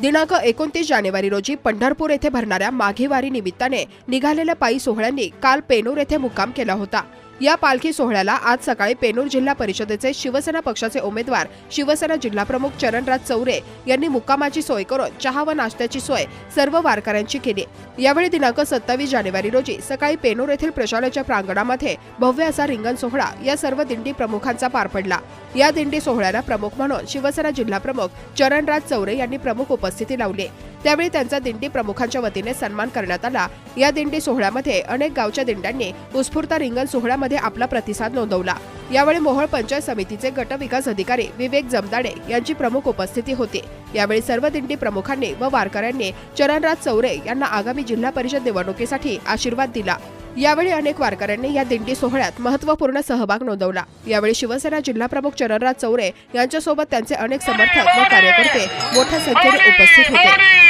दिनांक एकोणतीस जानेवारी रोजी पंढरपूर येथे भरणाऱ्या माघीवारी निमित्ताने निघालेल्या पायी सोहळ्यांनी काल पेनूर येथे मुक्काम केला होता. या पालखी सोहळ्याला आज सकाळी पेनूर जिल्हा परिषदेचे शिवसेना पक्षाचे उमेदवार शिवसेना जिल्हाप्रमुख चरणराज चौरे यांनी मुक्कामाची सोय करून चहा व नाश्त्याची सोय सर्व वारकऱ्यांची केली. यावेळी दिनांक सत्तावीस जानेवारी रोजी सकाळी पेनूर येथील प्रशालेच्या प्रांगणामध्ये भव्य असा रिंगण सोहळा या सर्व दिंडी प्रमुखांचा पार पडला. या दिंडी सोहळ्याला प्रमुख म्हणून शिवसेना जिल्हाप्रमुख चरणराज चौरे यांनी प्रमुख उपस्थिती लावली. त्यावेळी त्यांचा दिंडी प्रमुखांच्या वतीने सन्मान करण्यात आला. या दिंडी सोहळ्यामध्ये अनेक गावच्या दिंड्यांनी उत्स्फूर्त रिंगण सोहळ्यामध्ये आपला प्रतिसाद नोंदवला. यावेळी मोहोळ पंचायत समितीचे गट विकास अधिकारी विवेक जमदाडे यांची प्रमुख उपस्थिती होती. यावेळी सर्व दिंडी प्रमुखांनी व वारकऱ्यांनी चरणराज चौरे यांना आगामी जिल्हा परिषद निवडणुकीसाठी आशीर्वाद दिला. यावेळी अनेक वारकऱ्यांनी या दिंडी सोहळ्यात महत्त्वपूर्ण सहभाग नोंदवला. यावेळी शिवसेना जिल्हाप्रमुख चरणराज चौरे यांच्यासोबत त्यांचे अनेक समर्थक व कार्यकर्ते मोठ्या संख्येने उपस्थित होते.